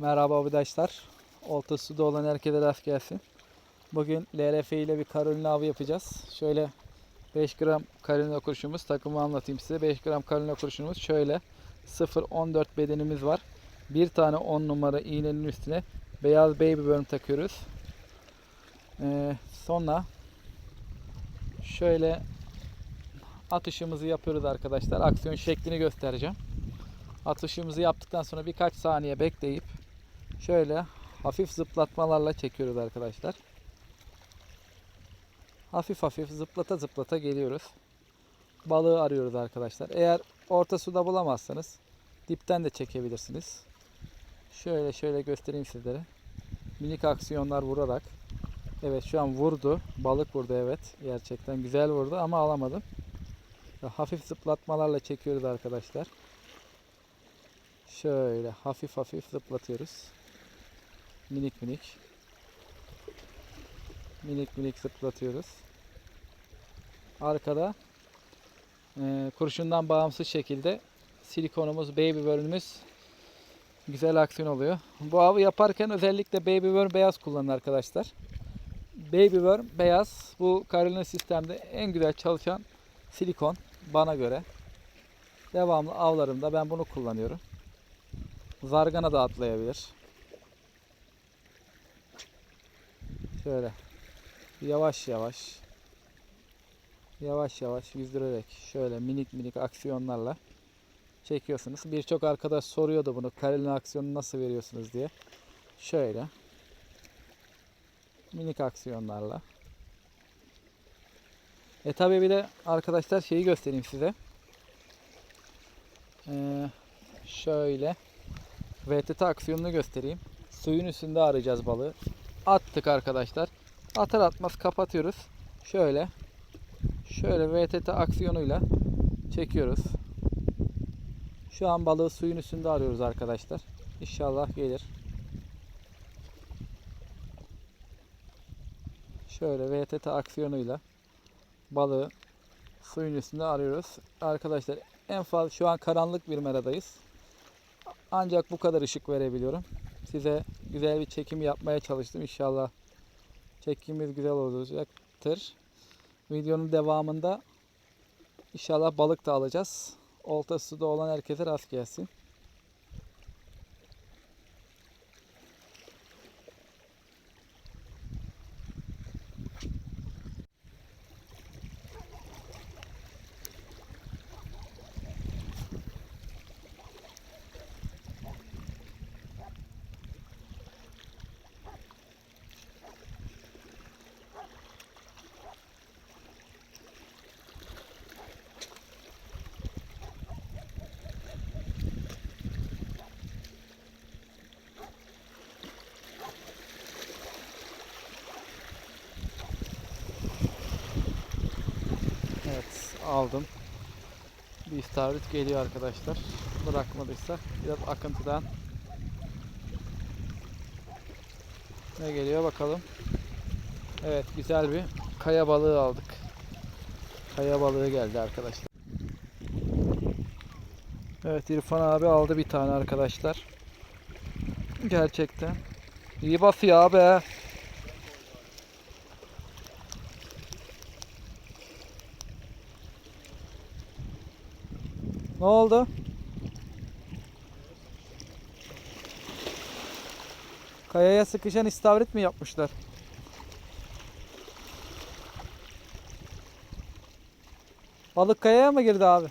Merhaba arkadaşlar. Olta suda olan herkese rast gelsin. Bugün LRF ile bir karolina avı yapacağız. Şöyle 5 gram karolina kurşunumuz. Takımı anlatayım size. 5 gram karolina kurşunumuz şöyle. 0.14 bedenimiz var. Bir tane 10 numara iğnenin üstüne beyaz baby worm takıyoruz. Ee, sonra şöyle atışımızı yapıyoruz arkadaşlar. Aksiyon şeklini göstereceğim. Atışımızı yaptıktan sonra birkaç saniye bekleyip şöyle hafif zıplatmalarla çekiyoruz arkadaşlar. Hafif hafif zıplata zıplata geliyoruz. Balığı arıyoruz arkadaşlar. Eğer orta suda bulamazsanız dipten de çekebilirsiniz. Şöyle şöyle göstereyim sizlere. Minik aksiyonlar vurarak. Evet şu an vurdu. Balık vurdu evet. Gerçekten güzel vurdu ama alamadım. Hafif zıplatmalarla çekiyoruz arkadaşlar. Şöyle hafif hafif zıplatıyoruz. Minik minik. Minik minik zıplatıyoruz. Arkada e, kurşundan bağımsız şekilde silikonumuz, baby worm'ümüz güzel aksiyon oluyor. Bu avı yaparken özellikle baby worm beyaz kullanın arkadaşlar. Baby worm beyaz bu Carolina sistemde en güzel çalışan silikon bana göre. Devamlı avlarımda ben bunu kullanıyorum. Zargana da atlayabilir. Şöyle yavaş yavaş yavaş yavaş yüzdürerek şöyle minik minik aksiyonlarla çekiyorsunuz. Birçok arkadaş soruyordu bunu Carolina aksiyonu nasıl veriyorsunuz diye. Şöyle minik aksiyonlarla. E tabi bir de arkadaşlar şeyi göstereyim size. Ee, şöyle VTT aksiyonunu göstereyim. Suyun üstünde arayacağız balığı. Attık arkadaşlar. Atar atmaz kapatıyoruz. Şöyle. Şöyle VTT aksiyonuyla çekiyoruz. Şu an balığı suyun üstünde arıyoruz arkadaşlar. İnşallah gelir. Şöyle VTT aksiyonuyla balığı suyun üstünde arıyoruz. Arkadaşlar en fazla şu an karanlık bir meradayız. Ancak bu kadar ışık verebiliyorum. Size güzel bir çekim yapmaya çalıştım. İnşallah çekimimiz güzel olacaktır. Videonun devamında inşallah balık da alacağız. Olta suda olan herkese rast gelsin. Evet aldım. Bir istavrit geliyor arkadaşlar. Bırakmadıysa biraz akıntıdan. Ne geliyor bakalım. Evet güzel bir kaya balığı aldık. Kaya balığı geldi arkadaşlar. Evet İrfan abi aldı bir tane arkadaşlar. Gerçekten. İyi basıyor abi. Ne oldu? Kayaya sıkışan istavrit mi yapmışlar? Balık kayaya mı girdi abi?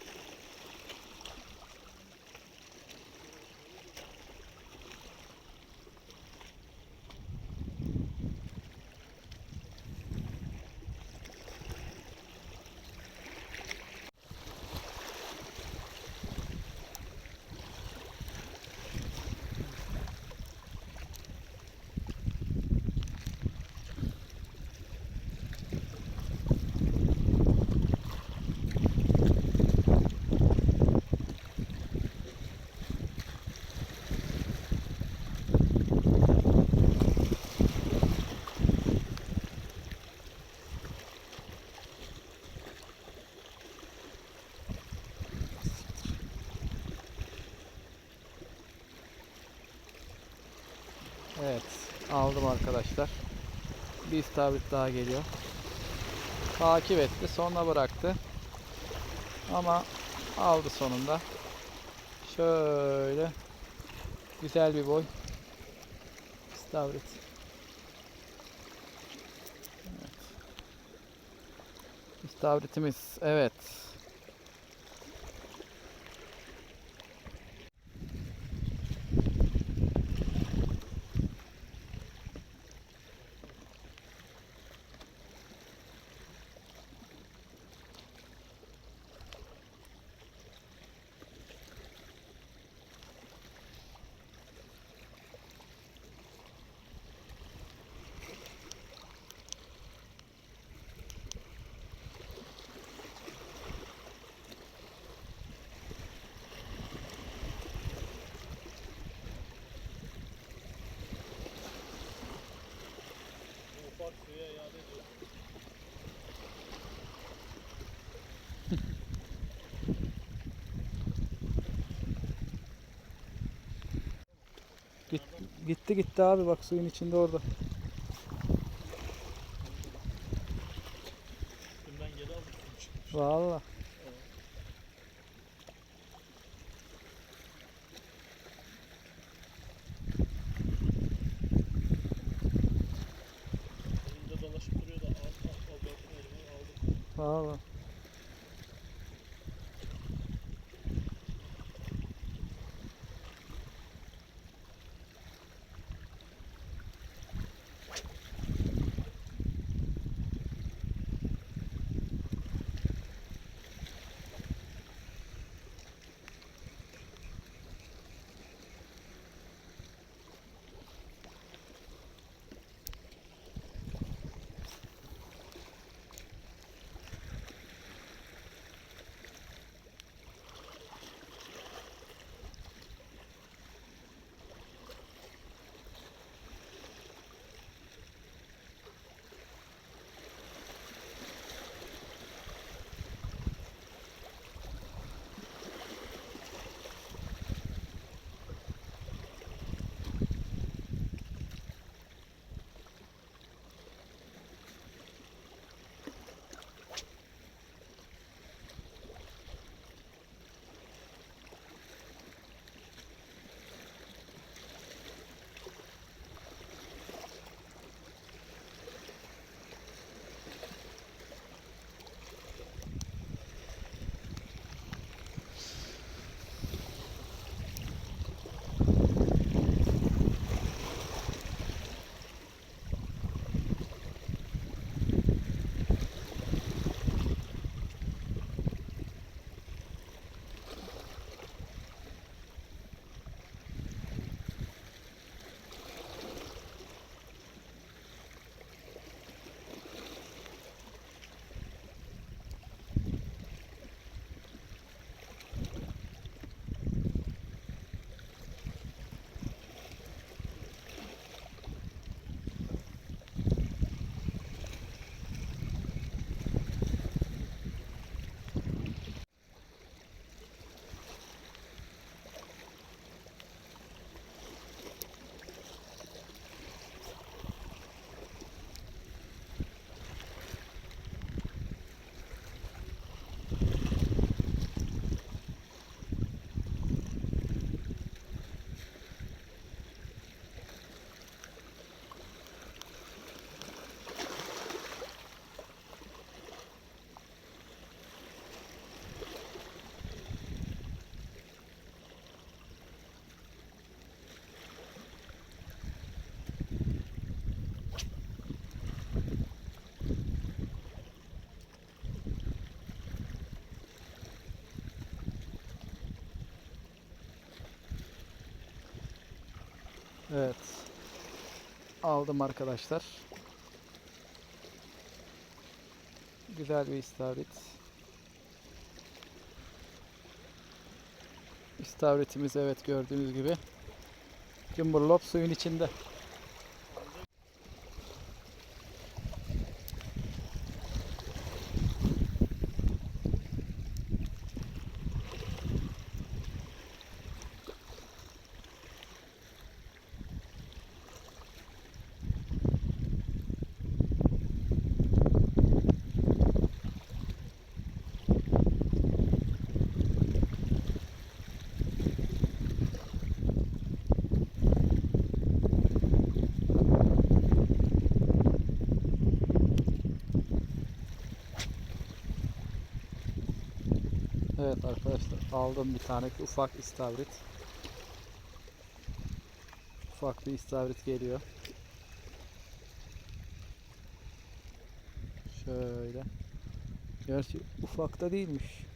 Bir istavrit daha geliyor. Takip etti sonra bıraktı. Ama aldı sonunda. Şöyle güzel bir boy. İstavrit. Evet. İstavritimiz evet. Gitti gitti abi bak suyun içinde orada. Valla. Evet. Aldım arkadaşlar. Güzel bir istavrit. İstavritimiz evet gördüğünüz gibi. Cumburlop suyun içinde. Evet arkadaşlar aldım bir tane ufak istavrit. Ufak bir istavrit geliyor. Şöyle. Gerçi ufak da değilmiş.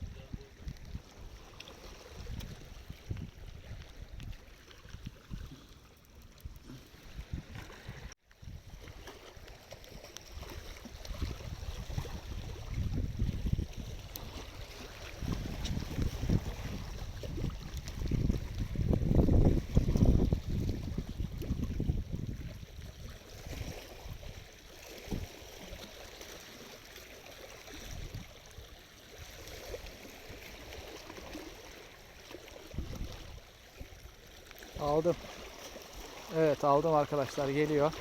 Aldım. Evet aldım arkadaşlar geliyor.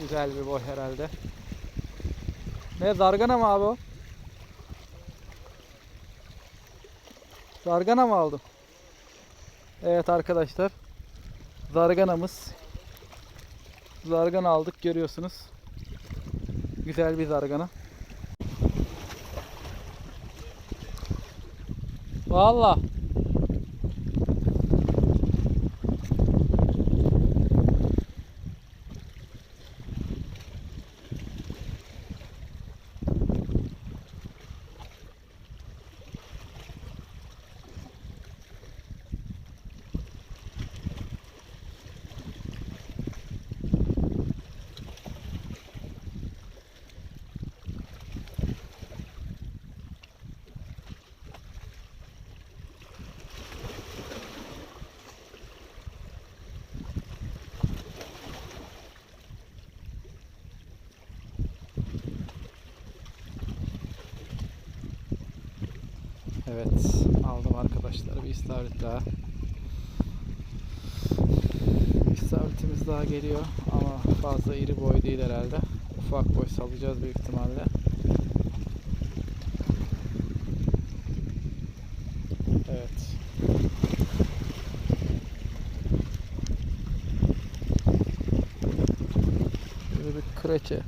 Güzel bir boy herhalde. Ne zargana mı abi o? Zargana mı aldım? Evet arkadaşlar. Zarganamız. Zargana aldık görüyorsunuz. Güzel bir zargana. Vallahi. Evet, aldım arkadaşlar bir istavrit daha. İstavritimiz daha geliyor ama fazla iri boy değil herhalde. Ufak boy salacağız büyük ihtimalle. Evet. Şöyle bir kreçe.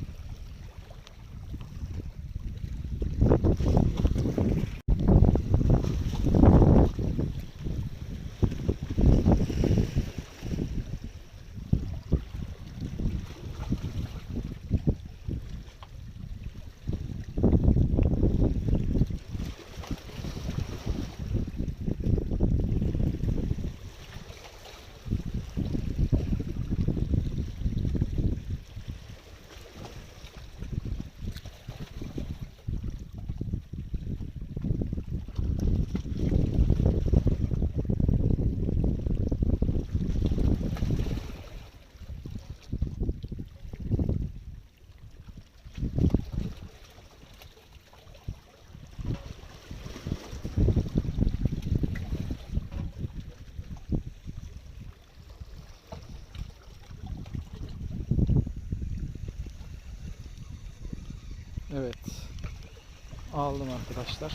Evet. Aldım arkadaşlar.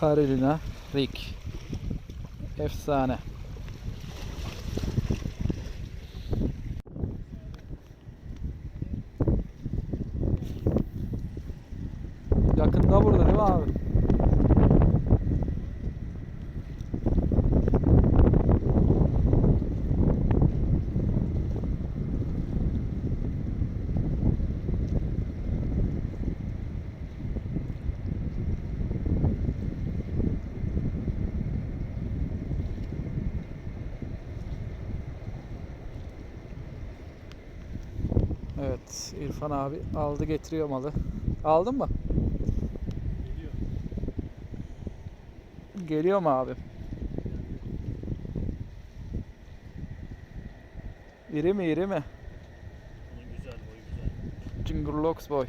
Carolina Rick. Efsane. Yakında burada değil mi abi? Evet, İrfan abi aldı getiriyor malı. Aldın mı? Geliyor. Geliyor mu abi? İri mi iri mi? Bunun güzel boyu güzel. Cingurlox boy.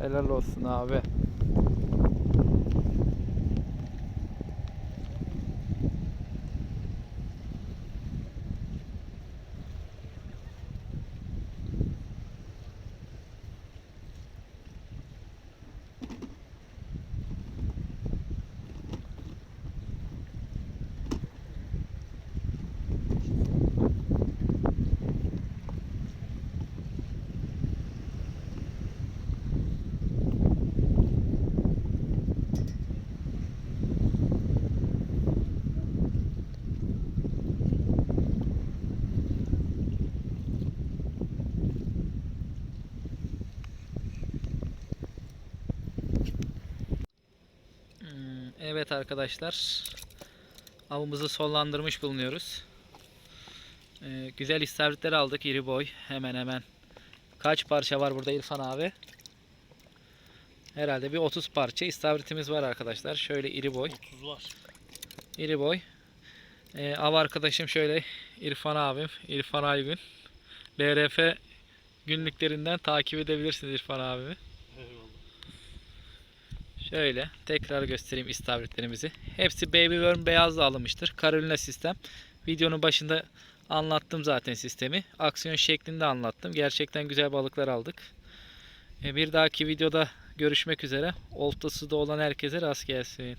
Helal olsun abi. Evet arkadaşlar. Avımızı sonlandırmış bulunuyoruz. Ee, güzel istavritler aldık iri boy. Hemen hemen. Kaç parça var burada İrfan abi? Herhalde bir 30 parça istavritimiz var arkadaşlar. Şöyle iri boy. 30 var. İri boy. Ee, av arkadaşım şöyle İrfan abim. İrfan Aygün. BRF günlüklerinden takip edebilirsiniz İrfan abimi. Eyvallah. Şöyle tekrar göstereyim istavritlerimizi. Hepsi Baby Worm beyazla alınmıştır. Carolina sistem. Videonun başında anlattım zaten sistemi. Aksiyon şeklinde anlattım. Gerçekten güzel balıklar aldık. E, Bir dahaki videoda görüşmek üzere. Oltası da olan herkese rast gelsin.